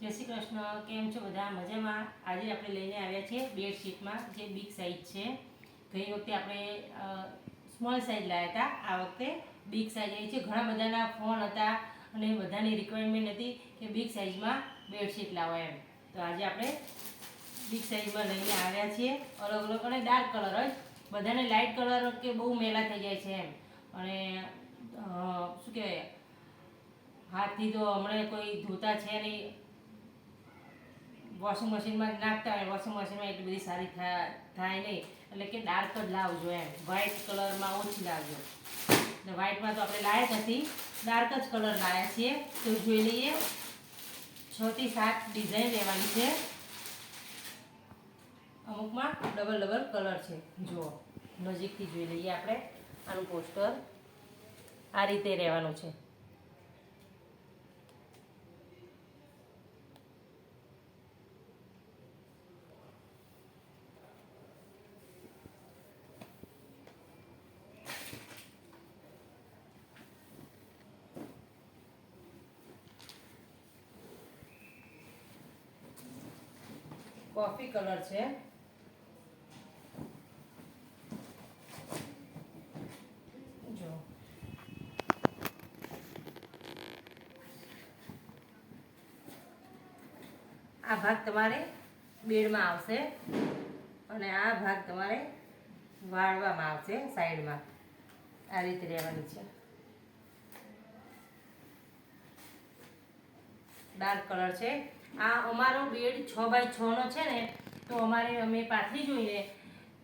જય શ્રી કૃષ્ણ, કેમ છો બધા? મજામાં? આજે આપણે લઈને આવ્યા છીએ બેડશીટમાં જે બિગ સાઇઝ છે. ગઈ વખતે આપણે સ્મોલ સાઇઝ લાવ્યા હતા. આ વખતે બિગ સાઇઝ આવી છે. ઘણા બધાના ફોન હતા અને બધાની રિક્વાયરમેન્ટ હતી કે બિગ સાઇઝમાં બેડશીટ લાવો એમ. તો આજે આપણે બિગ સાઇઝમાં લઈને આવ્યા છીએ. અલગ અલગ અને ડાર્ક કલર જ. બધાને લાઇટ કલર કે બહુ મેલા થઈ જાય છે એમ. અને શું કહેવાય? હાથથી તો હમણાં કોઈ ધોતા છે નહીં. વોશિંગ મશીનમાં નાખતા હોય વોશિંગ મશીનમાં એટલી બધી સારી થાય નહીં. એટલે કે ડાર્ક જ લાવજો એમ. વ્હાઇટ કલરમાં ઓછી લાવજો. એટલે વ્હાઇટમાં તો આપણે લાયક નથી. ડાર્ક જ કલર લાવ્યા છીએ. તો જોઈ લઈએ. છ થી સાત ડિઝાઇન લેવાની છે. અમુકમાં ડબલ ડબલ કલર છે. જુઓ. નજીકથી જોઈ લઈએ આપણે. આનું પોસ્ટર આ રીતે રહેવાનું છે. કોફી કલર છે. જો. આ ભાગ તમારે બેડમાં આવશે અને આ ભાગ તમારે વાળવામાં આવશે સાઈડમાં. આ રીતે રહેવાની છે. ડાર્ક કલર છે. આ અમારો બેડ છ બાય છનો છે ને, તો અમારે અમે પાથરી જોઈએ.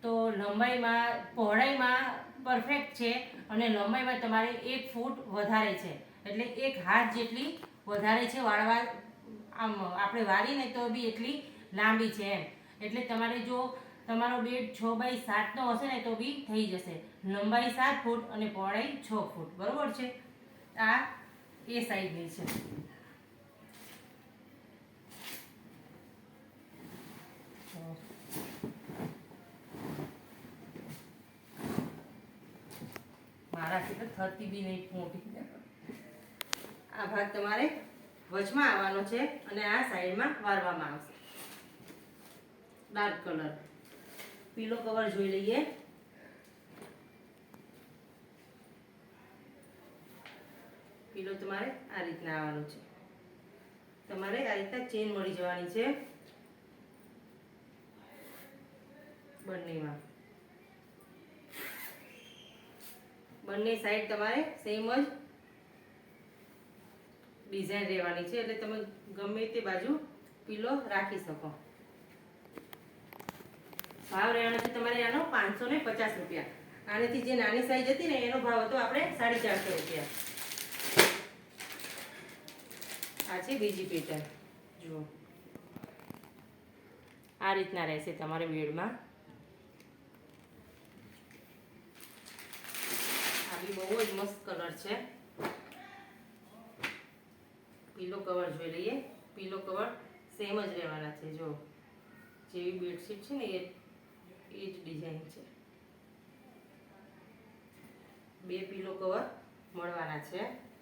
તો લંબાઈમાં, પહોળાઈમાં પરફેક્ટ છે અને લંબાઈમાં તમારે એક ફૂટ વધારે છે. એટલે એક હાથ જેટલી વધારે છે વાળવા, આમ આપણે વાળીને તો બી એટલી લાંબી છે એમ. એટલે તમારે જો તમારો બેડ છ બાય સાતનો હશે ને તો બી થઈ જશે. લંબાઈ સાત ફૂટ અને પહોળાઈ છ ફૂટ. બરાબર છે? આ એ સાઈડની છે. મારાથી તો થતી બી નહીં મોટી. આ ભાગ તમારે વચમાં આવવાનો છે અને આ સાઈડમાં વારવામાં આવશે. Dark colour. પીલો કવર જોઈ લઈએ. પીલો તમારે આ રીતના આવવાનું છે. તમારે આ રીતના ચેન મળી જવાની છે. બંનેમાં. બંને સાઈડ તમારે સેમ જ ડિઝાઇન રહેવાની છે. એટલે તમે ગમે તે બાજુ પીલો રાખી શકો. ભાવ રહેવાનો છે તમારે આનો પાંચસો ને પચાસ રૂપિયા. આનાથી જે નાની સાઈઝ હતી ને, એનો ભાવ હતો આપણે સાડી ચારસો રૂપિયા. આ છે બીજી પેટર્ન જુઓ. આ રીતના રહેશે તમારે બેડમાં આ બહુ જ મસ્ત કલર છે. પીલો કવર જોઈ લઈએ. પીલો કવર સેમ જ રહેવાના છે, જો. જેવી બેડશીટ છે ને એ એ જ ડિઝાઇન છે. બે પીલો કવર મળવાના છે.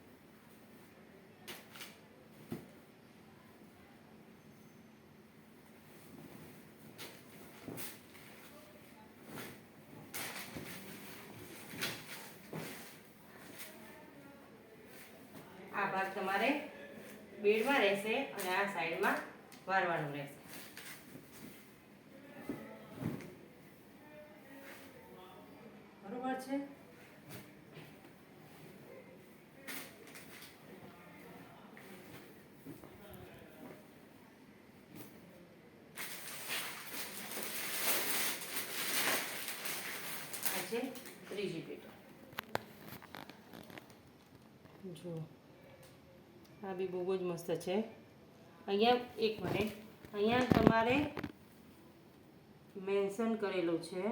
આ ભાગ તમારે. બેડમાં રહેશે અને આ સાઈડમાં વારવાનું રહેશે. બરોબર છે? છે ત્રીજી પેટો જુઓ. આ બી બહુ જ મસ્ત છે. અહીંયા એક મિનિટ અહીંયા તમારે મેન્શન કરેલું છે.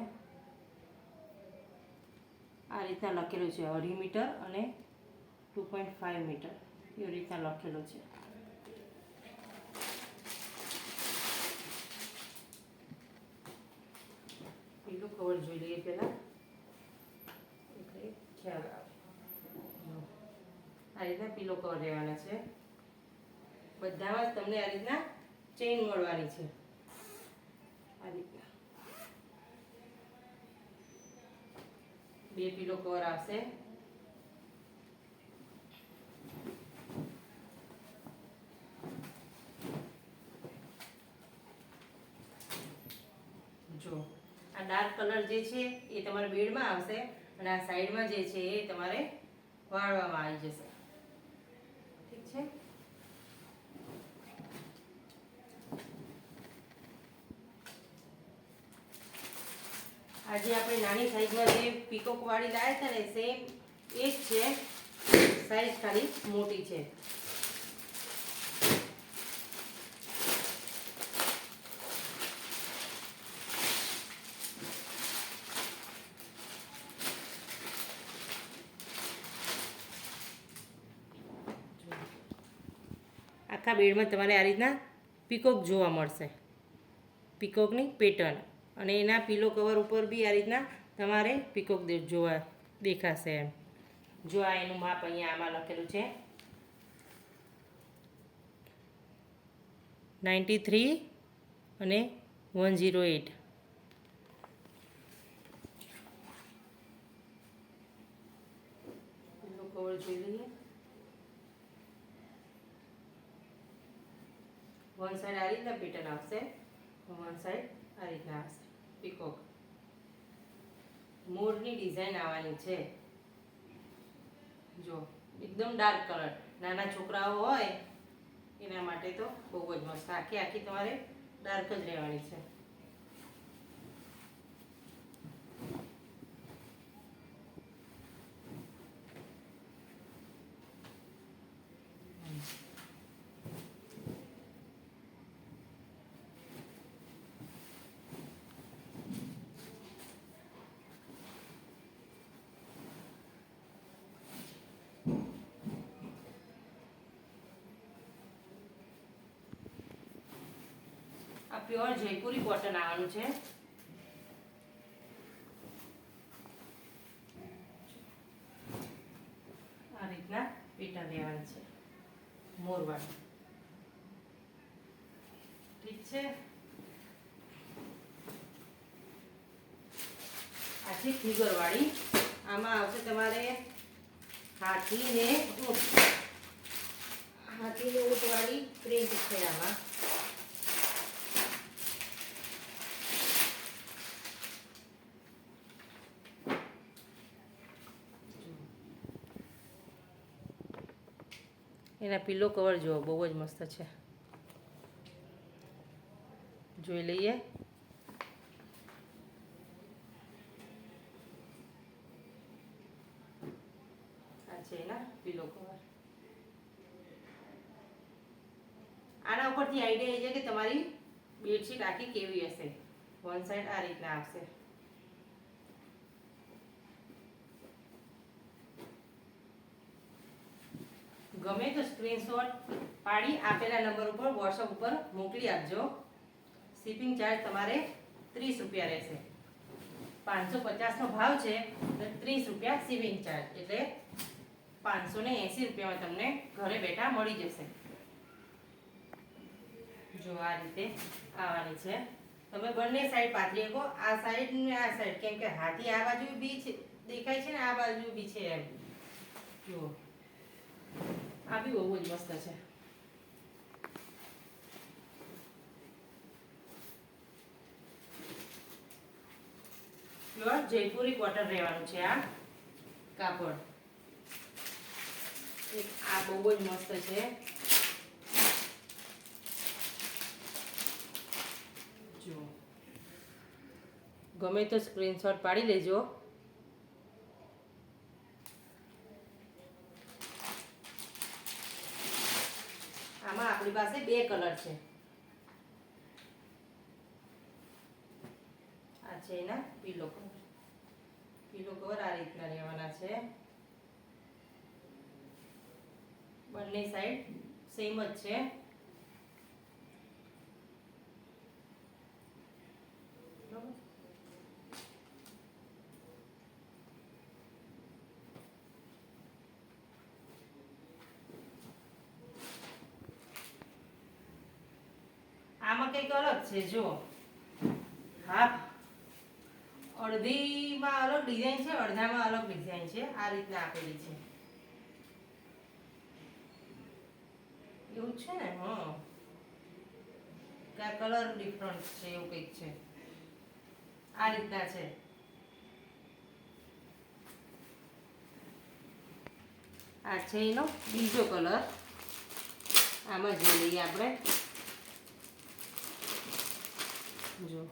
આ રીતના લખેલું છે, અઢી મીટર અને ટુ પોઈન્ટ ફાઇવ મીટર. એ રીતના લખેલું છે. એટલું ખબર જોઈ લઈએ પહેલાં. એટલે ખ્યાલ રીતના પીલો કવર રહેવાના છે. બધામાં જ તમને આ રીતના ચેઇન મળવાની છે. આ રીતના. બે પીલો કવર આવશે. જો, આ ડાર્ક કલર જે છે એ તમારા બેડમાં આવશે અને આ સાઈડમાં જે છે એ તમારે વાળવામાં આવી જશે. છે? આજે આપણે નાની સાઈઝમાં જે પીકોક વાળી લાવ્યા હતા ને સેમ એ જ છે. સાઈઝ ખાલી મોટી છે. આખા બેડમાં તમારે આ રીતના પીકોક જોવા મળશે. પીકોકની પેટર્ન અને એના પીલો કવર ઉપર બી આ રીતના તમારે પીકોક જોવા દેખાશે એમ. જો આ એનું માપ અહીંયા આમાં લખેલું છે. નાઇન્ટી થ્રી અને વન ઝીરો એટ જોઈ લઈએ. વન સાઈડ આ રીતના પેટર્ન આવશે. વન સાઈડ આ રીતના આવશે. પીકોક મોરની ડિઝાઇન આવવાની છે. જો, એકદમ ડાર્ક કલર નાના છોકરાઓ હોય, એના માટે તો બહુ જ મસ્ત. આખી આખી તમારે ડાર્ક જ રહેવાની છે. આ પ્યોર જયપુરી કોટન આવવાનું છે. આ રીતના પેટા રહેવાની છે. મોરવાળી ઠીક છે? આ છે ફિગર વાળી આમાં આવશે તમારે હાથી ને ઊંટ હાથી ને ઊંટ પ્રિન્ટ છે આમાં. એના પીલો કવર જુઓ, બહુ જ મસ્ત છે. જોઈ લઈએ. આ એના પીલો કવર આના ઉપરથી આઈડિયા એ છે કે તમારી બેડશીટ આખી કેવી હશે? વન સાઈડ આ રીતના આવશે. ગમે તો સ્ક્રીનશોટ પાડી આપેલા નંબર ઉપર વોટ્સઅપ ઉપર મોકલી આપજો. શિપિંગ ચાર્જ તમારે ત્રીસ રૂપિયા રહેશે. પાંચસો પચાસનો ભાવ છે, તો ત્રીસ રૂપિયા શિપિંગ ચાર્જ એટલે પાંચસો ને એંસી રૂપિયામાં તમને ઘરે બેઠા મળી જશે. જો આ રીતે આવવાની છે. તમે બંને સાઈડ પાથરી શકો. આ સાઈડ ને આ સાઈડ કેમ કે હાથી આ બાજુ બી છે, દેખાય છે ને આ બાજુ બી છે એમ. જુઓ. આ બી બહુ જ મસ્ત છે. પ્યોર જયપુરી કોટન રહેવાનું છે આ કાપડ. આ બહુ જ મસ્ત છે. જો. ગમે તો સ્ક્રીનશોટ પાડી લેજો આમાં આપણી પાસે બે કલર છે. આ છે એના પીલો કવર પીલો કવર આ રીતના રહેવાના છે. બંને સાઈડ સેમ જ છે. બરાબર? આમાં અલગ છે જો હાફ અડધીમાં અલગ ડિઝાઇન છે, અડધામાં અલગ ડિઝાઇન છે. આ રીતના આપેલી છે. એવું છે ને? હા. કયા કલર ડિફરન્ટ છે, એવું કંઈક છે. આ રીતના છે. આ છે એનો બીજો કલર આમાં જોઈ લઈએ આપણે. જો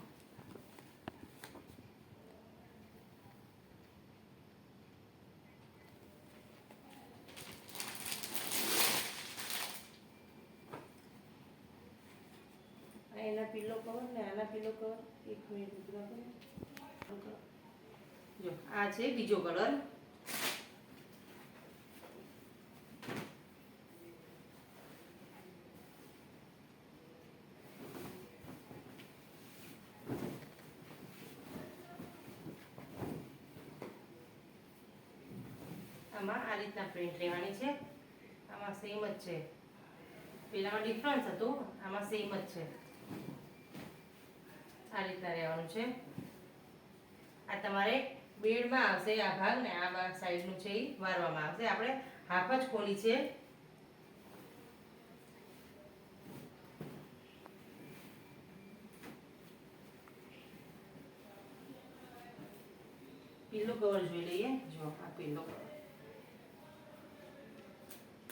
એના પીલો કવર ને આના પીલો કવર એક મિનિટ જો આ છે બીજો કલર આમાં આ રીતના પ્રિન્ટ લેવાની છે. આમાં સેમ જ છે. પેલામાં ડિફરન્સ હતું, આમાં સેમ જ છે. આ રીતના રહેવાનું છે. આ તમારે બેડમાં આવશે આ ભાગ ને આ ભાગ સાઈડનું છે એ વારવામાં આવશે. આપણે હાફ જ ખોલી છે. પીલો કવર જોઈ લઈએ. જો આ પીલો કવર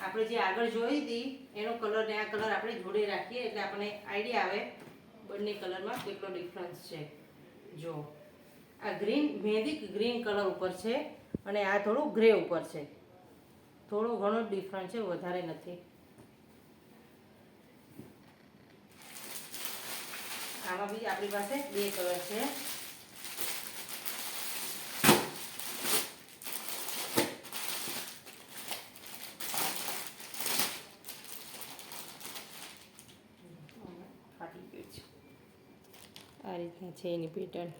આપણે જે આગળ જોઈ હતી, એનો કલર ને આ કલર આપણે જોડે રાખીએ એટલે આપણને આઈડિયા આવે બંને કલરમાં કેટલો ડિફરન્સ છે. જો, આ ગ્રીન મહેંદી ગ્રીન કલર ઉપર છે અને આ થોડું ગ્રે ઉપર છે. થોડો ઘણો ડિફરન્સ છે, વધારે નથી. આમાં બી આપણી પાસે બે કલર છે ફાટી ગયું છે આ રીતના છે એની પેટર્ન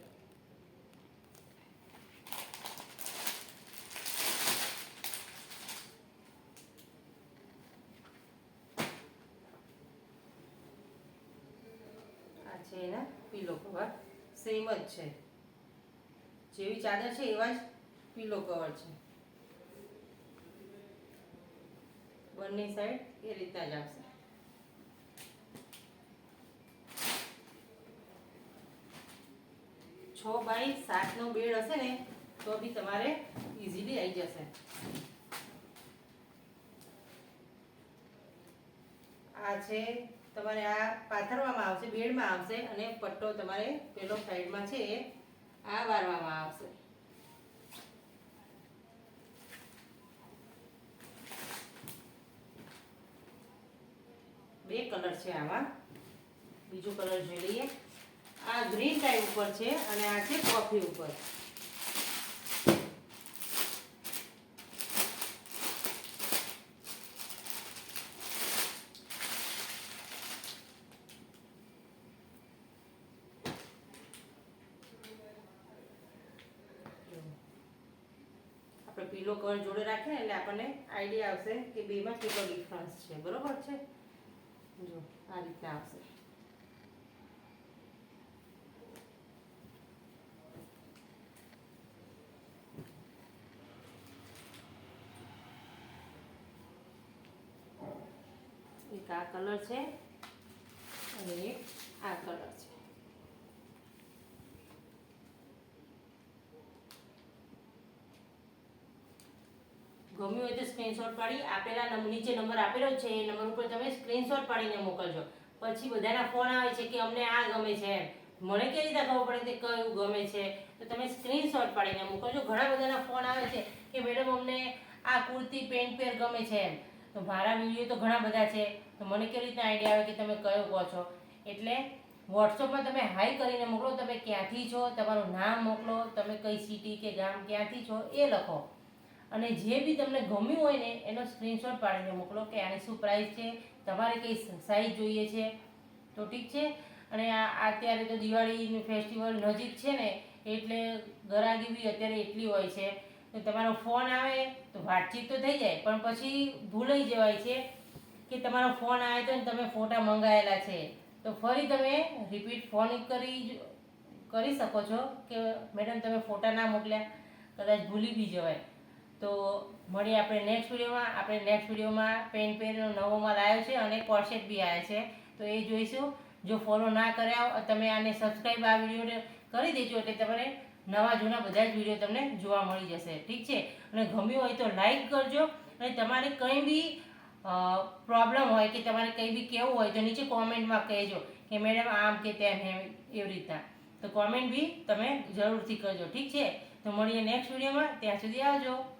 આ છે એના પીલો કવર સેમ જ છે. જેવી ચાદર છે એવા જ પીલો કવર છે. બંને સાઈડ એ રીતના જ આવશે. છ બાય સાતનો બેડ હશે ને, તો બી તમારે ઇઝીલી આવી જશે. આ છે, તમારે આ પાથરવામાં આવશે, બેડમાં આવશે અને પટ્ટો તમારે પેલો સાઈડમાં છે એ, આ વારવામાં આવશે. બે કલર છે આમાં. બીજો કલર જોઈ લઈએ. આ ગ્રીન ટાઈ ઉપર છે અને આ છે કોફી ઉપર. આપણે પીલો કવર જોડે રાખીએ એટલે આપણને આઈડિયા આવશે કે બેમાં કેટલો ડિફરન્સ છે. બરોબર છે? જો, આ રીતના આવશે. એક આ કલર છે અને એક આ કલર છે. ગમ્યું હોય તો સ્ક્રીનશોટ પાડી. આપેલા નીચે નંબર આપેલો છે. એ નંબર ઉપર તમે સ્ક્રીનશોટ પાડીને મોકલજો. પછી બધાના ફોન આવે છે કે અમને આ ગમે છે મને કેવી રીતે ખબર પડે કે કયું ગમે છે? તો તમે સ્ક્રીનશોટ પાડીને મોકલજો. ઘણા બધાના ફોન આવે છે કે મેડમ અમને આ કુર્તી પેન્ટ પેર ગમે છે એમ. તો મારા વીડિયો તો ઘણા બધા છે. તો મને કેવી રીતના આઈડિયા આવે કે તમે કયો કહો છો? એટલે વોટ્સઅપમાં તમે હાઈ કરીને મોકલો, તમે ક્યાંથી છો, તમારું નામ મોકલો, તમે કઈ સિટી કે ગામ ક્યાંથી છો એ લખો. અને જે બી તમને ગમ્યું હોય ને, એનો સ્ક્રીનશોટ પાડીને મોકલો કે આની શું પ્રાઇસ છે, તમારે કઈ સાઈઝ જોઈએ છે. તો ઠીક છે? અને આ અત્યારે તો દિવાળીનું ફેસ્ટિવલ નજીક છે ને, એટલે ગરાગી બી અત્યારે એટલી હોય છે. તો તમારો ફોન આવે તો વાતચીત તો થઈ જાય, પણ પછી ભૂલાઈ જવાય છે. કે તમારો ફોન આવ્યો તો ને તમે ફોટા મંગાવેલા છે. તો ફરી તમે રિપીટ ફોન કરી કરી શકો છો કે મેડમ તમે ફોટા ના મોકલ્યા, કદાચ ભૂલી બી જવાય. તો મળીએ આપણે નેક્સ્ટ વિડીયોમાં આપણે નેક્સ્ટ વિડીયોમાં પેન પેનનો નવો માલ આવ્યો છે અને કોર્સેટ બી આવ્યા છે. તો એ જોઈશું. જો ફોલો ના કર્યા તમે આને સબસ્ક્રાઈબ આ વિડીયોને કરી દેજો એટલે તમારે નવા જૂના બધા જ વીડિયો તમને જોવા મળી જશે. ઠીક છે? અને ગમ્યું હોય તો લાઈક કરજો. અને તમારે કંઈ બી પ્રોબ્લેમ હોય કે તમારે કંઈ બી કહેવું હોય તો નીચે કોમેન્ટમાં કહેજો કે મેડમ આમ કે તેમ એમ, એવી રીતના. તો કોમેન્ટ બી તમે જરૂરથી કરજો. ઠીક છે? તો મળીએ નેક્સ્ટ વિડીયોમાં ત્યાં સુધી આવજો.